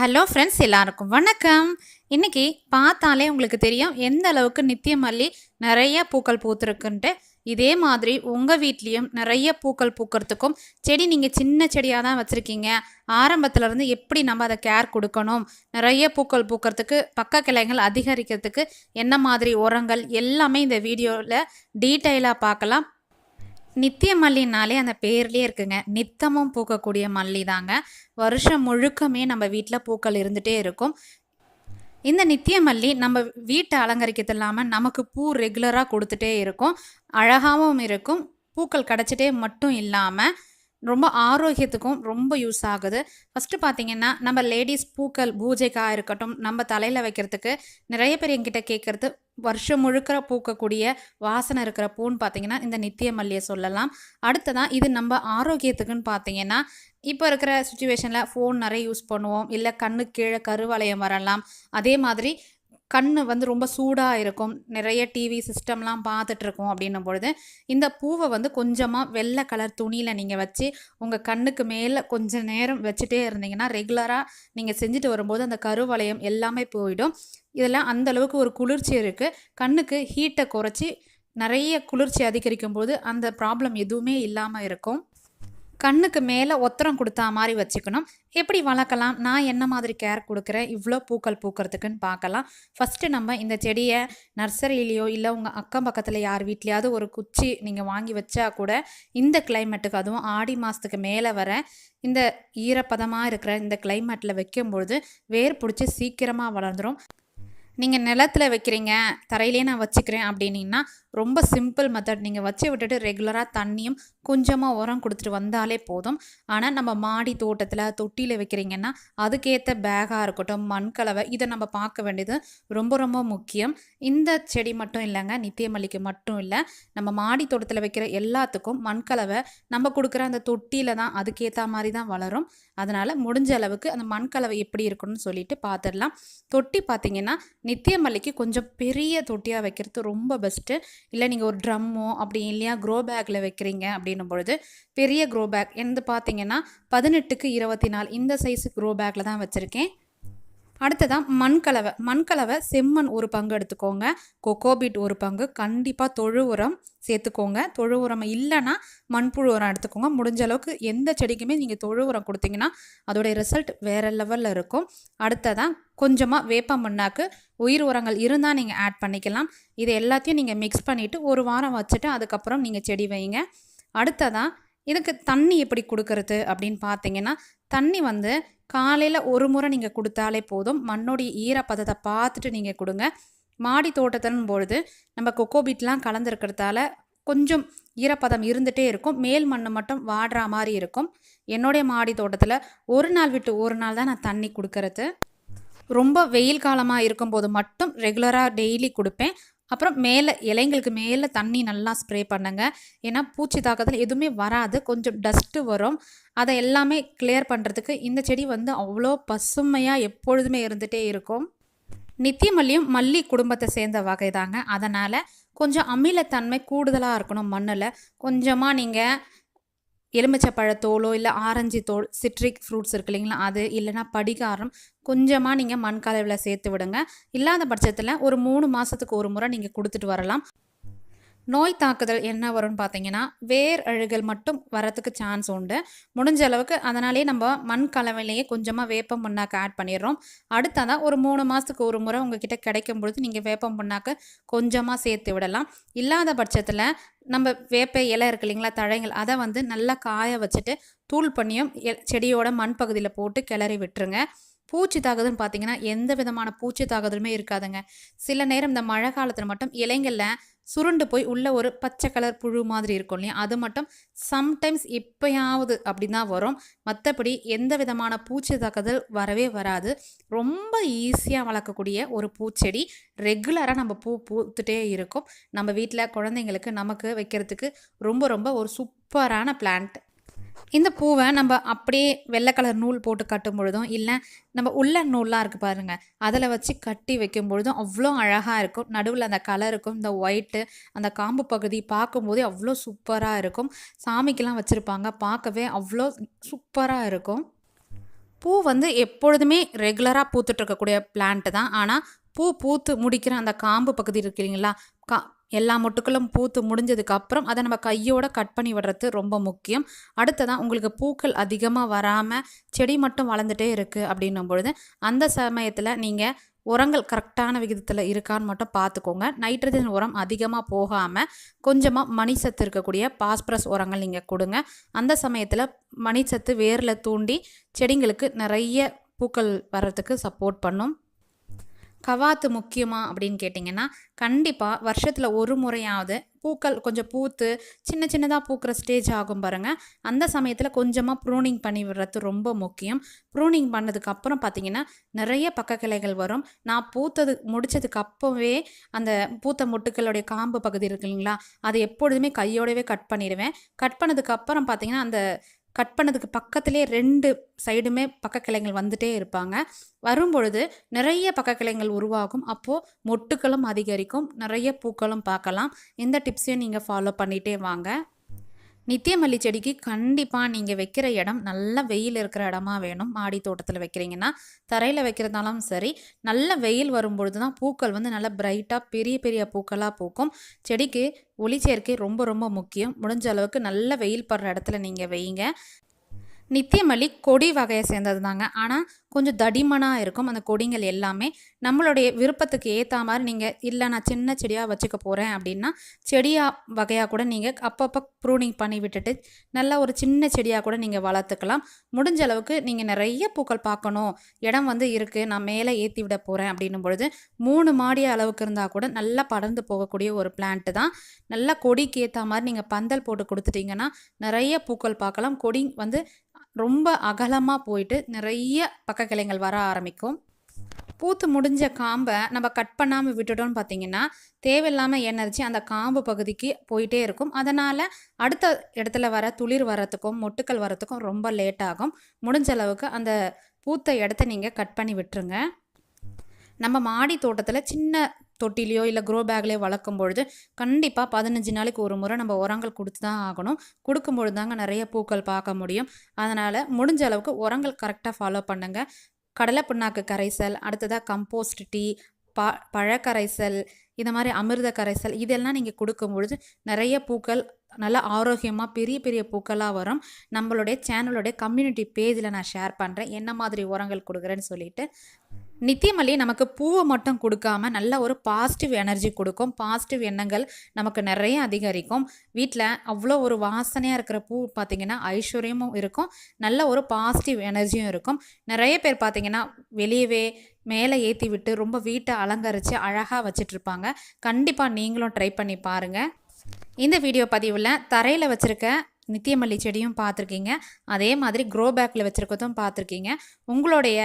Hello friends எல்லாருக்கும் வணக்கம். இன்னைக்கு பார்த்தாலே உங்களுக்கு தெரியும் எந்த அளவுக்கு நித்திய மல்லி நிறைய பூக்கள் பூத்துருக்குன்ட்டு. இதே மாதிரி உங்கள் வீட்லேயும் நிறைய பூக்கள் பூக்கிறதுக்கும் செடி நீங்கள் சின்ன செடியாக தான் வச்சுருக்கீங்க. ஆரம்பத்துலேருந்து எப்படி நம்ம அதை கேர் கொடுக்கணும்? நிறைய பூக்கள் பூக்கிறதுக்கு பக்க கிளைகள் அதிகரிக்கிறதுக்கு என்ன மாதிரி உரங்கள்? எல்லாமே இந்த வீடியோவில் டீட்டெயிலாக பார்க்கலாம். நித்திய மல்லினாலே அந்த பேர்லேயே இருக்குங்க. நித்தமும் பூக்கக்கூடிய மல்லி தாங்க. வருஷம் முழுக்கமே நம்ம வீட்டில் பூக்கள் இருந்துகிட்டே இருக்கும். இந்த நித்திய மல்லி நம்ம வீட்டை அலங்கரிக்கிறது இல்லாமல் நமக்கு பூ ரெகுலராக கொடுத்துட்டே இருக்கும். அழகாகவும் இருக்கும். பூக்கள் கிடச்சிட்டே மட்டும் இல்லாமல் ரொம்ப ஆரோக்கியத்துக்கும் ரொம்ப யூஸ் ஆகுது. ஃபஸ்ட்டு பார்த்தீங்கன்னா நம்ம லேடிஸ் பூக்கள் பூஜைக்காக இருக்கட்டும் நம்ம தலையில் வைக்கிறதுக்கு நிறைய பேர் எங்கிட்ட கேட்குறது வருஷம் முழுக்க பூக்கக்கூடிய வாசனை இருக்கிற பூன்னு பார்த்தீங்கன்னா இந்த நித்திய மல்லியை சொல்லலாம். அடுத்ததான் இது நம்ம ஆரோக்கியத்துக்குன்னு பார்த்தீங்கன்னா இப்போ இருக்கிற சுச்சுவேஷனில் ஃபோன் நிறைய யூஸ் பண்ணுவோம் இல்லை கண்ணு கீழே கருவளையம் வரலாம். அதே மாதிரி கண் வந்து ரொம்ப சூடாக இருக்கும். நிறைய டிவி சிஸ்டம்லாம் பார்த்துட்ருக்கோம் அப்படின்னும் பொழுது இந்த பூவை வந்து கொஞ்சமாக வெள்ளை கலர் துணியில் நீங்கள் வச்சு உங்கள் கண்ணுக்கு மேலே கொஞ்சம் நேரம் வச்சுட்டே இருந்தீங்கன்னா ரெகுலராக நீங்கள் செஞ்சுட்டு வரும்போது அந்த கருவளையம் எல்லாமே போயிடும். இதெல்லாம் அந்த அளவுக்கு ஒரு குளிர்ச்சி இருக்குது கண்ணுக்கு ஹீட்டை குறைச்சி நிறைய குளிர்ச்சி அதிகரிக்கும் போது அந்த ப்ராப்ளம் எதுவுமே இல்லாமல் இருக்கும். கண்ணுக்கு மேலே ஒத்தரம் கொடுத்தா மாதிரி வச்சுக்கணும். எப்படி வளர்க்கலாம்? நான் என்ன மாதிரி கேர் கொடுக்குறேன்? இவ்வளோ பூக்கள் பூக்கிறதுக்குன்னு பார்க்கலாம். ஃபஸ்ட்டு நம்ம இந்த செடியை நர்சரியிலையோ இல்லை உங்கள் அக்கம் பக்கத்தில் யார் வீட்லேயாவது ஒரு குச்சி நீங்கள் வாங்கி வச்சா கூட இந்த கிளைமேட்டுக்கு அதுவும் ஆடி மாதத்துக்கு மேலே வர இந்த ஈரப்பதமாக இருக்கிற இந்த கிளைமேட்டில் வைக்கும்பொழுது வேர் பிடிச்சி சீக்கிரமாக வளர்ந்துடும் நீங்கள் நிலத்தில் வைக்கிறீங்க தரையிலே நான் வச்சுக்கிறேன் அப்படின்னீங்கன்னா ரொம்ப சிம்பிள் மெத்தட் நீங்கள் வச்சு விட்டுட்டு ரெகுலராக தண்ணியும் கொஞ்சமாக உரம் கொடுத்துட்டு வந்தாலே போதும். ஆனால் நம்ம மாடி தோட்டத்தில் தொட்டியில் வைக்கிறீங்கன்னா அதுக்கேற்ற பேகாக இருக்கட்டும் மண்கலவை இதை நம்ம பார்க்க வேண்டியது ரொம்ப ரொம்ப முக்கியம். இந்த செடி மட்டும் இல்லைங்க நித்தியமல்லிக்கு மட்டும் இல்லை. நம்ம மாடி தோட்டத்தில் வைக்கிற எல்லாத்துக்கும் மண்கலவை நம்ம கொடுக்குற அந்த தொட்டியில் தான் அதுக்கேற்ற மாதிரி தான் வளரும். அதனால் முடிஞ்ச அளவுக்கு அந்த மண்கலவை எப்படி இருக்கணும்னு சொல்லிட்டு பார்த்துடலாம். தொட்டி பார்த்தீங்கன்னா நித்திய மல்லிக்கு கொஞ்சம் பெரிய தொட்டியாக வைக்கிறது ரொம்ப பெஸ்ட்டு இல்லை நீங்கள் ஒரு ட்ரம்மோ அப்படி இல்லையா க்ரோ பேக்கில் வைக்கிறீங்க அப்படின்னும் பொழுது பெரிய க்ரோ பேக் என்று பார்த்தீங்கன்னா பதினெட்டுக்கு இருபத்தி நாலு இந்த சைஸு க்ரோ பேக்கில் தான் வச்சுருக்கேன். அடுத்ததான் மண்கலவை. மண்கலவை செம்மண் ஒரு பங்கு எடுத்துக்கோங்க. கொக்கோபீட் ஒரு பங்கு. கண்டிப்பாக தொழு உரம் சேர்த்துக்கோங்க. தொழு உரம் இல்லைன்னா மண்புழு உரம் எடுத்துக்கோங்க. முடிஞ்ச அளவுக்கு எந்த செடிக்குமே நீங்கள் தொழு உரம் கொடுத்தீங்கன்னா அதோடைய ரிசல்ட் வேறு லெவலில் இருக்கும். அடுத்ததான் கொஞ்சமாக வேப்ப மண்ணாக்கு உயிர் உரங்கள் இருந்தால் நீங்கள் ஆட் பண்ணிக்கலாம். இது எல்லாத்தையும் நீங்கள் மிக்ஸ் பண்ணிவிட்டு ஒரு வாரம் வச்சுட்டு அதுக்கப்புறம் நீங்கள் செடி வைங்க. அடுத்ததான் இதுக்கு தண்ணி எப்படி கொடுக்கறது அப்படின்னு பார்த்தீங்கன்னா தண்ணி வந்து காலையில் ஒரு முறை நீங்கள் கொடுத்தாலே போதும். மண்ணோடைய ஈரப்பதத்தை பார்த்துட்டு நீங்கள் கொடுங்க. மாடி தோட்டத்தின் பொழுது நம்ம கொக்கோபீட்லாம் கலந்துருக்கிறதால கொஞ்சம் ஈரப்பதம் இருந்துகிட்டே இருக்கும். மேல் மண் மட்டும் வாடுற மாதிரி இருக்கும். என்னுடைய மாடி தோட்டத்தில் ஒரு நாள் விட்டு ஒரு நாள் தான் நான் தண்ணி கொடுக்கறது. ரொம்ப வெயில் காலமாக இருக்கும்போது மட்டும் ரெகுலராக டெய்லி கொடுப்பேன். அப்புறம் மேலே இலைங்களுக்கு மேலே தண்ணி நல்லா ஸ்ப்ரே பண்ணுங்க. ஏன்னா பூச்சி தாக்கத்தில் எதுவுமே வராது. கொஞ்சம் டஸ்ட்டு வரும். அதை எல்லாமே கிளியர் பண்ணுறதுக்கு இந்த செடி வந்து அவ்வளோ பசுமையாக எப்பொழுதுமே இருந்துகிட்டே இருக்கும். நித்தியமல்லியும் மல்லி குடும்பத்தை சேர்ந்த வகை தாங்க அதனால் கொஞ்சம் அமிலத்தன்மை கூடுதலாக இருக்கணும் மண்ணில். கொஞ்சமாக நீங்கள் எலுமிச்சப்பழத்தோலோ இல்லை ஆரஞ்சு தோல் சிட்ரிக் ஃப்ரூட்ஸ் இருக்கு இல்லைங்களா அது இல்லைனா படிகாரம் கொஞ்சமாக நீங்கள் மண் கலவையில் சேர்த்து விடுங்க. இல்லாத பட்சத்தில் ஒரு மூணு மாதத்துக்கு ஒரு முறை நீங்கள் கொடுத்துட்டு வரலாம். நோய் தாக்குதல் என்ன வரும்னு பார்த்தீங்கன்னா வேர் அழுகல் மட்டும் வரத்துக்கு சான்ஸ் உண்டு. முடிஞ்ச அளவுக்கு அதனாலே நம்ம மண் கலவையிலேயே கொஞ்சமாக வேப்பம் புண்ணாக்கு ஆட் பண்ணிடுறோம். அடுத்ததான் ஒரு மூணு மாதத்துக்கு ஒரு முறை உங்ககிட்ட கிடைக்கும் பொழுது நீங்கள் வேப்பம் புண்ணாக்கு கொஞ்சமாக சேர்த்து விடலாம். இல்லாத பட்சத்தில் நம்ம வேப்ப இலை இருக்கு இல்லைங்களா தழைகள் அதை வந்து நல்லா காய வச்சுட்டு தூள் பண்ணியும் செடியோட மண் பகுதியில் போட்டு கிளறி விட்டுருங்க. பூச்சி தாக்குதல்னு பார்த்தீங்கன்னா எந்த விதமான பூச்சி தாக்குதலுமே இருக்காதுங்க. சில நேரம் இந்த மழை காலத்தில் மட்டும் இலைங்களில் சுருண்டு போய் உள்ள ஒரு பச்சை கலர் புழு மாதிரி இருக்கும் இல்லையா? அது மட்டும் சம்டைம்ஸ் எப்பயாவது அப்படி தான் வரும். மற்றபடி எந்த விதமான பூச்சி தாக்குதல் வரவே வராது. ரொம்ப ஈஸியாக வளர்க்கக்கூடிய ஒரு பூச்செடி. ரெகுலராக நம்ம பூ பூத்துட்டே இருக்கும். நம்ம வீட்டில் குழந்தைங்களுக்கு நமக்கு வைக்கிறதுக்கு ரொம்ப ரொம்ப ஒரு சூப்பரான பிளான்ட் இந்த பூவை நம்ம அப்படியே வெள்ளை கலர் நூல் போட்டு கட்டும் பொழுதும் இல்லை நம்ம உள்ள நூல்லாம் இருக்குது பாருங்கள் அதில் வச்சு கட்டி வைக்கும் பொழுதும் அவ்வளோ அழகாக இருக்கும். நடுவில் அந்த கலருக்கும் இந்த ஒயிட்டு அந்த காம்பு பகுதி பார்க்கும்போதே அவ்வளோ சூப்பராக இருக்கும். சாமிக்கெலாம் வச்சுருப்பாங்க பார்க்கவே அவ்வளோ சூப்பராக இருக்கும். பூ வந்து எப்பொழுதுமே ரெகுலராக பூத்துட்ருக்கக்கூடிய பிளான்ட்டு தான். ஆனால் பூ பூத்து முடிக்கிற அந்த காம்பு பகுதி இருக்கிறீங்களா இல்லைங்களா கா எல்லா மொட்டுக்களும் பூத்து முடிஞ்சதுக்கு அப்புறம் அதை நம்ம கையோட கட் பண்ணி விடுறது ரொம்ப முக்கியம். அடுத்ததான் உங்களுக்கு பூக்கள் அதிகமாக வராமல் செடி மட்டும் வளர்ந்துட்டே இருக்குது அப்படின்னும் பொழுது அந்த சமயத்தில் நீங்கள் உரங்கள் கரெக்டான விகிதத்தில் இருக்கான்னு மட்டும் பார்த்துக்கோங்க. நைட்ரஜன் உரம் அதிகமாக போகாமல் கொஞ்சமாக மணிச்சத்து இருக்கக்கூடிய பாஸ்பரஸ் உரங்கள் நீங்கள் கொடுங்க. அந்த சமயத்தில் மணிச்சத்து வேரில் தூண்டி செடிங்களுக்கு நிறைய பூக்கள் வர்றதுக்கு சப்போர்ட் பண்ணும். கவாத்து முக்கியமா அப்படின்னு கேட்டிங்கன்னா கண்டிப்பாக வருஷத்தில் ஒரு முறையாவது பூக்கள் கொஞ்சம் பூத்து சின்ன சின்னதாக பூக்கிற ஸ்டேஜ் ஆகும் பாருங்கள் அந்த சமயத்தில் கொஞ்சமாக ப்ரூனிங் பண்ணி விடுறது ரொம்ப முக்கியம். ப்ரூனிங் பண்ணதுக்கப்புறம் பார்த்திங்கன்னா பார்த்தீங்கன்னா நிறைய பக்க கிளைகள் வரும். நான் பூத்தது முடித்ததுக்கு அப்போவே அந்த பூத்த மொட்டுக்களுடைய காம்பு பகுதி இருக்கு இல்லைங்களா அதை எப்பொழுதுமே கையோடவே கட் பண்ணிடுவேன். கட் பண்ணதுக்கப்புறம் பார்த்திங்கன்னா பார்த்தீங்கன்னா அந்த கட் பண்ணதுக்கு பக்கத்திலே ரெண்டு சைடுமே பக்க கிளைகள் வந்துட்டே இருப்பாங்க. வரும்பொழுது நிறைய பக்க கிளைகள் உருவாகும். அப்போது மொட்டுக்களும் அதிகரிக்கும். நிறைய பூக்களும் பார்க்கலாம். இந்த டிப்ஸையும் நீங்கள் ஃபாலோ பண்ணிகிட்டே வாங்க. நித்தியமல்லி செடிக்கு கண்டிப்பாக நீங்கள் வைக்கிற இடம் நல்ல வெயில் இருக்கிற இடமா வேணும். மாடி தோட்டத்தில் வைக்கிறீங்கன்னா தரையில் வைக்கிறதாலும் சரி நல்ல வெயில் வரும்பொழுது தான் பூக்கள் வந்து நல்லா பிரைட்டாக பெரிய பெரிய பூக்களாக பூக்கும். செடிக்கு ஒளி சேர்க்கை ரொம்ப ரொம்ப முக்கியம். முடிஞ்ச அளவுக்கு நல்ல வெயில் படுற இடத்துல நீங்கள் வைங்க நித்தியமல்லி கொடி வகையை சேர்ந்தது தாங்க ஆனால் கொஞ்சம் தடிமனாக இருக்கும் அந்த கொடிங்கள் எல்லாமே. நம்மளுடைய விருப்பத்துக்கு ஏற்ற மாதிரி நீங்கள் இல்லை நான் சின்ன செடியாக வச்சுக்க போகிறேன் அப்படின்னா செடியாக வகையாக கூட நீங்கள் அப்பப்போ ப்ரூனிங் பண்ணி விட்டுட்டு நல்லா ஒரு சின்ன செடியாக கூட நீங்கள் வளர்த்துக்கலாம். முடிஞ்ச அளவுக்கு நீங்கள் நிறைய பூக்கள் பார்க்கணும். இடம் வந்து இருக்குது நான் மேலே ஏற்றி விட போகிறேன் அப்படின்னும் பொழுது மூணு மாடி அளவுக்கு இருந்தால் கூட நல்லா படர்ந்து போகக்கூடிய ஒரு பிளான்ட்டு தான். நல்லா கொடிக்கு ஏற்ற மாதிரி நீங்கள் பந்தல் போட்டு கொடுத்துட்டிங்கன்னா நிறைய பூக்கள் பார்க்கலாம். கொடி வந்து ரொம்ப அகலமாக போயிட்டு நிறைய பக்க கிளைகள் வர ஆரம்பிக்கும். பூத்து முடிஞ்ச காம்பை நம்ம கட் பண்ணாமல் விட்டுட்டோம்னு பார்த்தீங்கன்னா தேவையில்லாமல் எனர்ஜி அந்த காம்பு பகுதிக்கு போயிட்டே இருக்கும். அதனால் அடுத்த இடத்துல வர துளிர் வரத்துக்கும் மொட்டுக்கள் வரத்துக்கும் ரொம்ப லேட் ஆகும். முடிஞ்ச அளவுக்கு அந்த பூத்த இடத்த நீங்கள் கட் பண்ணி விட்டுருங்க. நம்ம மாடி தோட்டத்தில் சின்ன தொட்டிலையோ இல்லை க்ரோ பேக்லேயோ வளர்க்கும் பொழுது கண்டிப்பாக பதினஞ்சு நாளைக்கு ஒரு முறை நம்ம உரங்கள் கொடுத்து தான் ஆகணும். கொடுக்கும்பொழுது தாங்க நிறைய பூக்கள் பார்க்க முடியும். அதனால் முடிஞ்ச அளவுக்கு உரங்கள் கரெக்டாக ஃபாலோ பண்ணுங்கள் கடலை புண்ணாக்கு கரைசல் அடுத்ததாக கம்போஸ்ட் டீ ப பழக்கரைசல் இந்த மாதிரி அமிர்த கரைசல் இதெல்லாம் நீங்கள் கொடுக்கும் பொழுது நிறைய பூக்கள் நல்லா ஆரோக்கியமாக பெரிய பெரிய பூக்களாக வரும். நம்மளுடைய சேனலுடைய கம்யூனிட்டி பேஜில் நான் ஷேர் பண்ணுறேன் என்ன மாதிரி உரங்கள் கொடுக்குறேன்னு சொல்லிட்டு. நித்தியமல்லி நமக்கு பூவை மட்டும் கொடுக்காம நல்ல ஒரு பாசிட்டிவ் எனர்ஜி கொடுக்கும். பாசிட்டிவ் எண்ணங்கள் நமக்கு நிறைய அதிகரிக்கும். வீட்டில் அவ்வளோ ஒரு வாசனையாக இருக்கிற பூ பார்த்திங்கன்னா ஐஸ்வர்யமும் இருக்கும். நல்ல ஒரு பாசிட்டிவ் எனர்ஜியும் இருக்கும். நிறைய பேர் பார்த்திங்கன்னா வெளியவே மேலே ஏற்றி விட்டு ரொம்ப வீட்டை அலங்கரித்து அழகாக வச்சிட்ருப்பாங்க. கண்டிப்பாக நீங்களும் ட்ரை பண்ணி பாருங்கள் இந்த வீடியோ பதிவில் தரையில் வச்சுருக்க நித்தியமல்லி செடியும் பார்த்துருக்கீங்க. அதே மாதிரி க்ரோ பேக்கில் வச்சுருக்கதும் பார்த்துருக்கீங்க. உங்களுடைய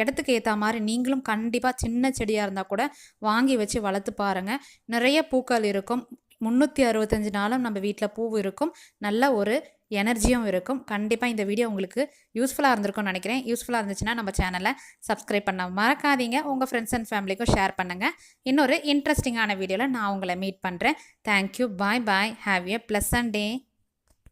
இடத்துக்கு ஏற்ற மாதிரி நீங்களும் கண்டிப்பாக சின்ன செடியாக இருந்தால் கூட வாங்கி வச்சு வளர்த்து பாருங்கள் நிறைய பூக்கள் இருக்கும். முந்நூற்றி அறுபத்தஞ்சு நாளும் நம்ம வீட்டில் பூ இருக்கும். நல்ல ஒரு எனர்ஜியும் இருக்கும். கண்டிப்பாக இந்த வீடியோ உங்களுக்கு யூஸ்ஃபுல்லாக இருந்திருக்கும்னு நினைக்கிறேன். யூஸ்ஃபுல்லாக இருந்துச்சுன்னா நம்ம சேனலை சப்ஸ்கிரைப் பண்ண மறக்காதீங்க. உங்கள் ஃப்ரெண்ட்ஸ் அண்ட் ஃபேமிலிக்கும் ஷேர் பண்ணுங்கள் இன்னொரு இன்ட்ரெஸ்டிங்கான வீடியோவில் நான் உங்களை மீட் பண்ணுறேன் thank you bye bye have a pleasant day